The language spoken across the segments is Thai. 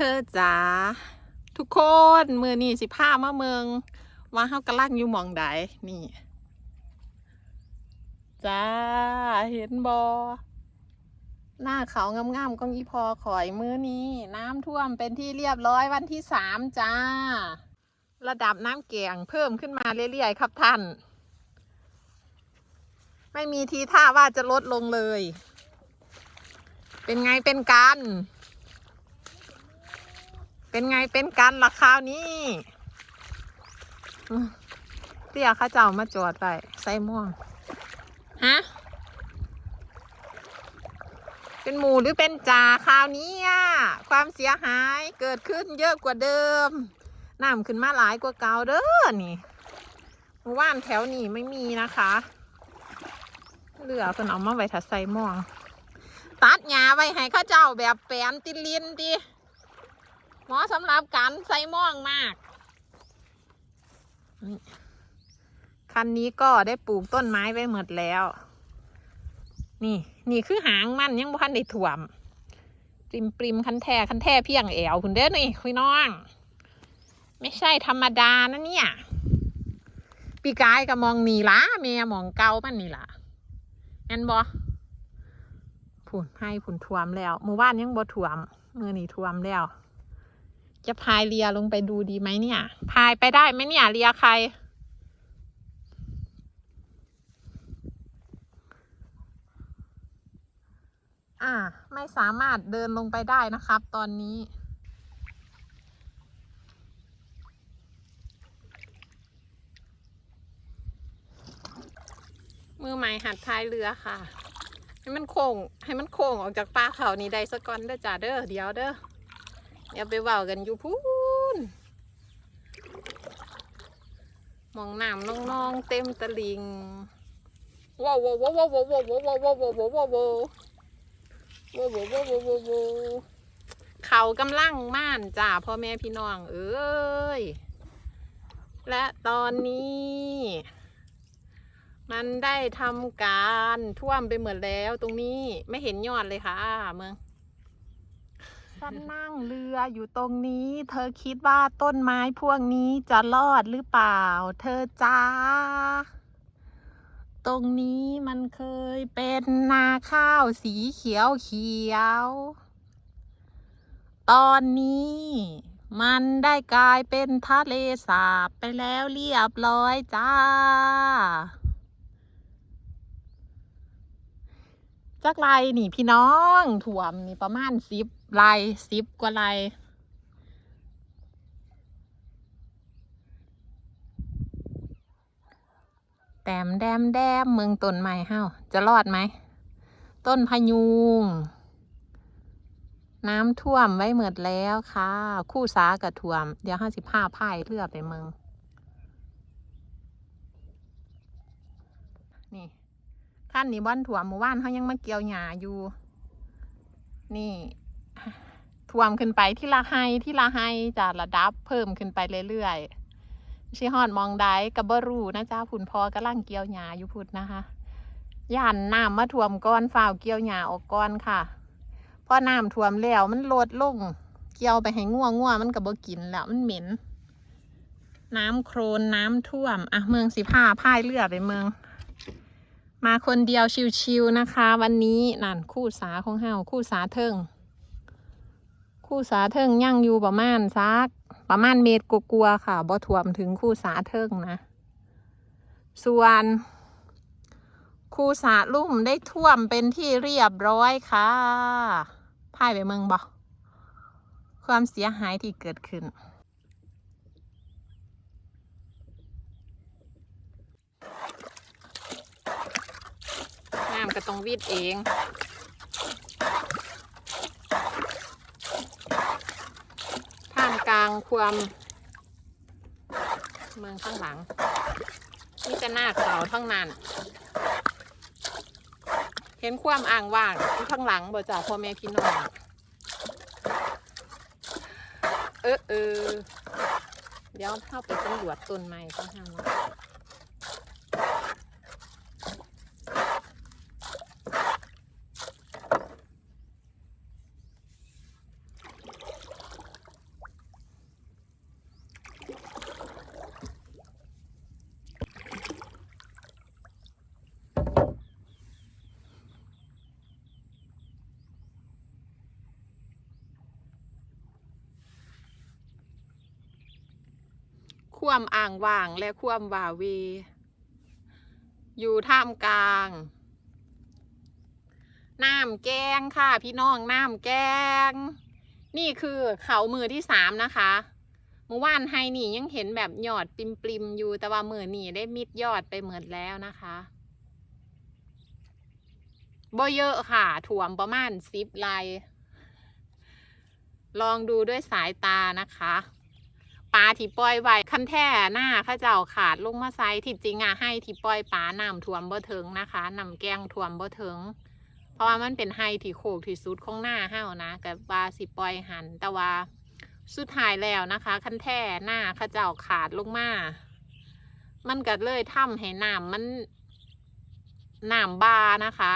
เธอจ๋าทุกคนมือนี่สิพามาเมืองว่าเฮากำลังอยู่มองใดนี่จ้าเห็นบอหน้าเขางามๆกองอีพอขอยมือนี้น้ำท่วมเป็นที่เรียบร้อยวันที่สามจ้า ระดับน้ำเกียงเพิ่มขึ้นมาเรื่อยๆครับท่าน ไม่มีทีท่าว่าจะลดลงเลย เป็นไงเป็นกัน เป็นไงเป็นกันล่ะคราวนี้เตี้ยข้าเจ้ามาจอดไปใส่ม่วง ฮะ เป็นหมูหรือเป็นจ่าคราวนี้อะความเสียหายเกิดขึ้นเยอะกว่าเดิมน้ำขึ้นมาหลายกว่าเก่าเด้อนี่หมู่านแถวนี้ไม่มีนะคะ เหลือเพิ่นเอามาไว้ถัดใส่ม่วง ตัดหญ้าไว้ให้ข้าเจ้าแบบแปลนติลินดิ หมาะสำหรับการใส่ม่วงมาก คันนี้ก็ได้ปลูกต้นไม้ไว้หมดแล้ว นี่ นี่คือหางมันยังบ่ทันได้ถ่วม ปริมปริมคันแท่คันแท่เพียงแอวคุณเด้อนี่คุยน้อง ไม่ใช่ธรรมดานะเนี่ย ปีกายก็มองนี่ละเมียมองเกามันนี่ละงั้นบอผุนให้ผุนท่วมแล้วหมู่บ้านยังบ่ท่วมมือนี่ท่วมแล้ว จะพายเรือลงไปดูดีไหมเนี่ย พายไปได้ไหมเนี่ยเรือใคร อ่า ไม่สามารถเดินลงไปได้นะครับ ตอนนี้มือใหม่หัดพายเรือค่ะ ให้มันโค้งให้มันโค้งออกจากปลาเขานี่ได้สักก่อนเด้อจ้าเด้อเดี๋ยวเด้อ เดี๋ยวไปว้ากันอยู่พูนมองน้ำน้องๆเต็มตะลิงว้าวว้าวว้าวว้าวว้าวว้าวว้าวว้าวว้าวว้าวว้าวว้าวว้าวว้าวว้าวว้าวว้าวเขากำลังม่านจ้าพ่อแม่พี่น้องเอ้ยและตอนนี้มันได้ทำการท่วมไปหมดแล้วตรงนี้ไม่เห็นยอดเลยค่ะเมือง ฉันนั่งเรืออยู่ตรงนี้ เธอคิดว่าต้นไม้พวกนี้จะรอดหรือเปล่า เธอจ้า ตรงนี้มันเคยเป็นนาข้าวสีเขียวเขียว ตอนนี้มันได้กลายเป็นทะเลสาบไปแล้วเรียบร้อยจ้า จักไรนี่พี่น้องถ่วมนี่ประมาณสิบ ไรสิบกว่าไรแต้มแดมแดมเมืองต้นใหม่เฮ้าจะรอดไหม ต้นพยุง น้ำท่วมไว้หมือดแล้วค่ะ คู่สากับท่วม เดี๋ยวห้าสิบห้าพายเรือไปเมืองนี่ท่านนี่บ้านถ่วหมู่บ้านเขายังมาเกี่ยวหญ้าอยู่ นี่ ท่วมขึ้นไปที่ละไฮที่ละไฮจะระดับเพิ่มขึ้นไปเรื่อยๆชิฮอดมองได้กับบรูนะจ๊ะผุนพอกำลังเกี่ยวหญ้าอยู่พุดนะคะย่านน้ำมาท่วมก้อนฝ่าวเกี่ยวหญ้าออกก้อนค่ะพอน้ำท่วมแล้วมันลดลงเกี่ยวไปให้ง่วงง่วมันกับบ่กินแล้วมันเหม็น น้ำโครนน้ำท่วม อะเมืองสิผ้าพายเรือไปเมือง มาคนเดียวชิวๆนะคะ วันนี้นั่นคู่สาของเฮาคู่สาเทิง คู่สาเทิงย่างอยู่ประมาณซัก ประมาณเมตรกลัวๆค่ะบ่ถ่วมถึงคู่สาเทิงนะ ส่วนคู่สาลุ่มได้ท่วมเป็นที่เรียบร้อยค่ะพ่ายไปเมืองบ่ความเสียหายที่เกิดขึ้น น้ำก็ต้องวิดเอง ท่าม กลางความเมืองข้างหลังนี่จะหน้าเขาทั้งนั้น เห็นความอ่างว่างที่ข้างหลังบ่จ่าพ่อแม่พี่น้องเออเออเดี๋ยวเข้าไปตำรวจต้นไม้ก็ห้าม ความอ่างว่างและความว่าเว อยู่ท่ามกลาง น้ำแกงค่ะพี่น้องน้ำแกง นี่คือเขามือที่สามนะคะเมื่อวานไฮนี่ยังเห็นแบบหยอดปริมปริมอยู่แต่ว่ามือนี่ได้มิดยอดไปเหมือนแล้วนะคะบ่เยอะค่ะถ่วมประมาณสิบไลลองดูด้วยสายตานะคะ ปลาที่ปล่อยไว้คันแท่หน้าข้าเจ้าขาดลงมาไซที่จริงอะให้ที่ปล่อยปลาน้ำท่วมบ่ถึงนะคะน้ำแกงท่วมบ่ถึง เพราะว่ามันเป็นไฮที่โคกที่สุดของหน้าเฮานะกับปลาสิปล่อยหัน แต่ว่าสุดท้ายแล้วนะคะคันแท่หน้าข้าเจ้าขาดลงมา มันก็เลยทำให้น้ำมันน้ำบานะคะ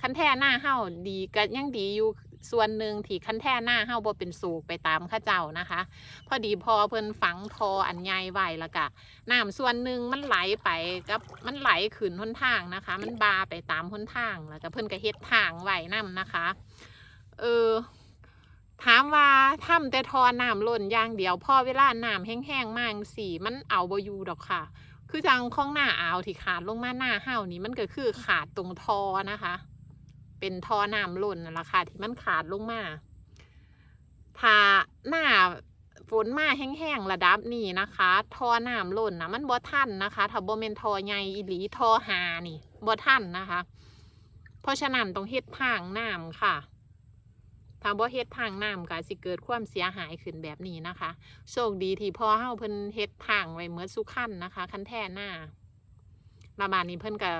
คันแท่หน้าเฮาดีก็ยังดีอยู่ ส่วนหนึ่งที่คันแท่หน้าเฮาบ่เป็นสูกไปตามข้าเจ้านะคะ พอดีพอเพิ่นฝังทออันใหญ่ไว้แล้วก็น้ำส่วนหนึ่งมันไหลไปกับมันไหลขึ้นหนทางนะคะ มันบาไปตามหนทางแล้วก็เพิ่นก็เฮ็ดทางไว้นํนะคะ เออถามว่าทำแต่ทอน้ำล้นอย่างเดียวพอเวลาน้ำแห้งๆมากสีมันเอาบ่อยู่ดอกค่ะ คือจังข้องหน้าอ่าวที่ขาดลงมาหน้าเห่านี่มันก็คือขาดตรงทอนะคะ เป็นท่อน้ำล้นนั่นแหละค่ะที่มันขาดลงมาถ้าหน้าฝนมาแห้งๆระดับนี้นะคะทอน้ำล้นนะมันบ่ทันนะคะถ้าบ่แม่นทอใหญ่อีหลีทอหานี่บ่ทันนะคะ เพราะฉะนั้นต้องเฮ็ดทางน้ำค่ะถ้าบ่เฮ็ดทางน้ำก็สิเกิดความเสียหายขึ้นแบบนี้นะคะ โชคดีที่พ่อเฮาเพิ่นเฮ็ดทางไว้เมื่อสุขันนะคะ คันแท่หน้าประมาณนี้เพิ่นก็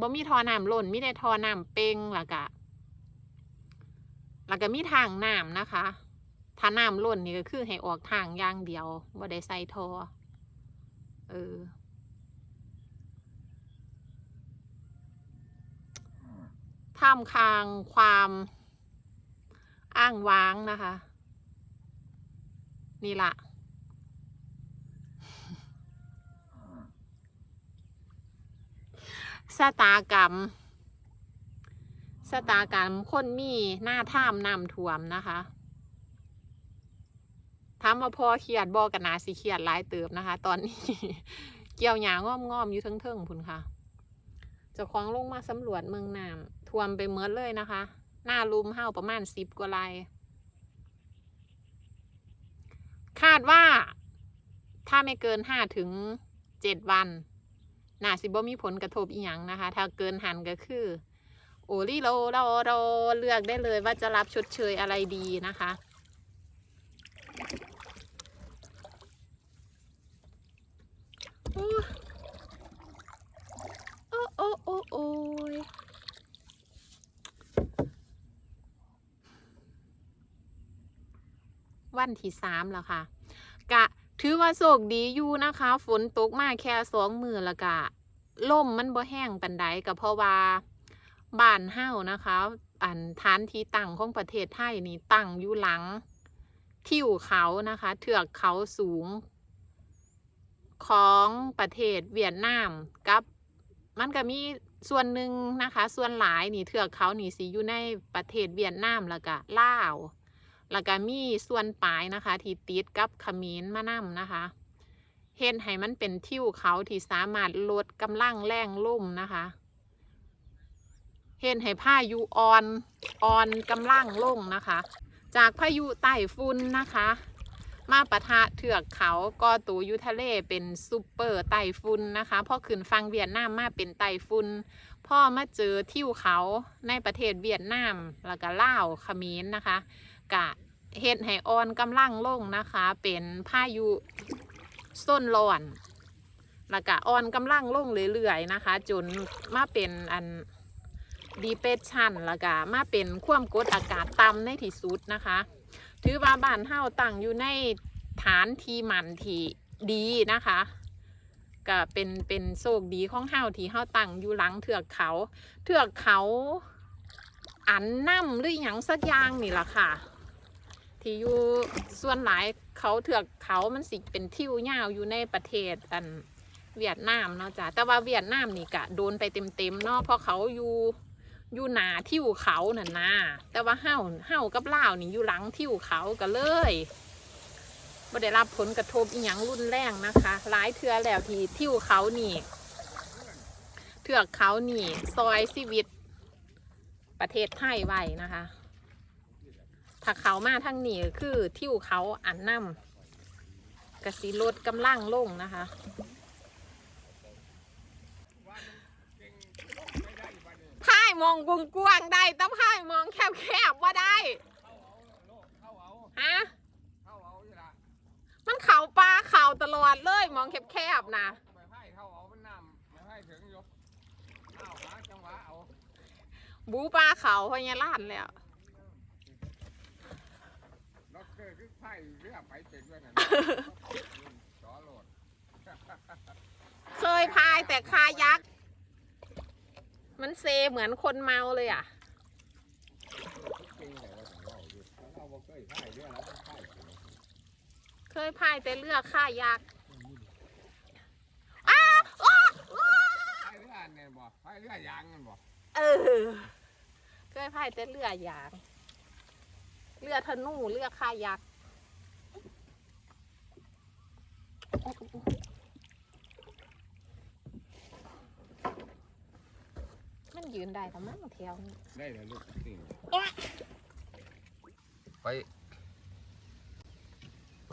บ่มีทอน้ำล้นมีแต่ทอน้ำเป่งแล้วก็แล้วก็มีทางน้ำนะคะ ถ้าน้ำล้นนี่ก็คือให้ออกทางอย่างเดียวบ่ได้ใส่ทอ เออ ท่ามกลางความอ้างว้างนะคะ นี่ละ สตากรรมสตากรรมคนมีหน้าท่ามน้ำท่วมนะคะถามว่าพอเครียดบอกกันนาสิเครียดหลายเติบนะคะ ตอนนี้ เกี่ยวหยางงอมๆอยู่เทิงๆพุ่นค่ะเจ้าของลงมาสำรวจเมืองน้ำท่วมไปเมือเลยนะคะ หน้ารุมเฮาประมาณสิบกว่าไร่คาดว่าถ้าไม่เกินห้าถึงเจ็ดวัน น่าสิบ่มีผลกระทบอีหยังนะคะ ถ้าเกินหันก็คือ โอริโลเราเราเลือกได้เลยว่าจะรับชดเชยอะไรดีนะคะโอ้โอ้โอ้โอ้โอ้ยวันที่สามแล้วค่ะ กะ ถือว่าโชคดีอยู่นะคะ ฝนตกมาแค่สองมือล้วกะล่มมันบ่แห้งปันใดก็เพราะว่าบ้านเฮานะคะ อันฐานที่ตั้งของประเทศไทยนี่ตั้งอยู่หลัง ทิวเขานะคะเทือกเขาสูง ของประเทศเวียดนามกับ มันก็มีส่วนหนึ่งนะคะ ส่วนหลายนี่เทือกเขานี่สิอยู่ในประเทศเวียดนามแล้วก็ลาว แล้วก็มีส่วนปลายนะคะ ที่ติดกับขมรมานํนะคะเห็นให้มันเป็นทิวเขาที่สามารถลดกำลังแรงล่มนะคะเห็นให้พายุอ่อนอ่อนกำลังลงนะคะ จากพายุไต้ฝุ่นนะคะ มาปะทะเถือกเขาก็ตูยุทะเลเป็นซูเปอร์ไต้ฝุ่นนะคะพอขึ้นฟังเวียดนามมาเป็นไต้ฝุ่น พ่อมาเจอทิวเขาในประเทศเวียดนามแล้วก็ลาวเขมรนะคะกะเฮ็ดให้อ่อนกำลังลงนะคะ เป็นพายุส้นร้อนแล้วก็อ่อนกำลังลงเรื่อยๆนะคะ จนมาเป็นอันดีเปชันแล้วก็มาเป็นความกดอากาศต่ำในที่สุดนะคะ ถือว่าบ้านเฮาตั้งอยู่ในฐานที่มันที่ดีนะคะ ก็เป็นเป็นโชคดีของเฮาที่เฮาตั้งอยู่หลังเถือกเขา เถือกเขาอันน้ำหรือหยังสักอย่างนี่ล่ะค่ะ ที่อยู่ส่วนหลายเขาเถือกเขามันสิเป็นทิวยาวอยู่ในประเทศอันเวียดนามเนาะจ้ะแต่ว่าเวียดนามนี่กะโดนไปเต็มๆเนาะเพราะเขาอยู่อยู่หนาทิวเขาน่ะนะแต่ว่าเฮาเฮากับลาวนี่อยู่หลังทิวเขาก็เลย บ่ได้รับผลกระทบอีหยังรุนแรงนะคะหลายเทือแล้วที่ทิวเขานี่เทือกเขานี่ซอยชีวิต ประเทศไทยไว้นะคะถ้าเขามาทั้งนี้คือทิวเขาอันนำกระสิลดกำลังลงนะคะพายมองกว้างๆได้แต่พายมองแคบๆว่าได้ เข้าเอา ฮะ เข้าเอาอยู่ละ มันเข่าปลาเข่า ตลอดเลยมองแคบๆนะไม่ให้เข้าเอามันน้ำไม่ให้ถึงอยู่เอาหาจังหวะเอาบูปลาเข่าพญาลานแล้วล็อกเกอร์คือไพ่เรือไปเป็นด้วยนั่นจอโหลดเคยพายแต่คายัก มันเซเหมือนคนเมาเลยอะจริงเลยว่าถึงเราอยู่เราบ่เคยไพ่เรือแล้วไพ่ เคยพายแต่เรือคายักอ้าวอ้าวอ้าวไพ่เรือเนี่ยบ่ไพ่เรือยางมันบ่เออ เคยพายแต่เรือยางเรือธนูเรือคายักมันยืนได้แต่มั้งแถวนี้ได้เลยลูกสิ่งไป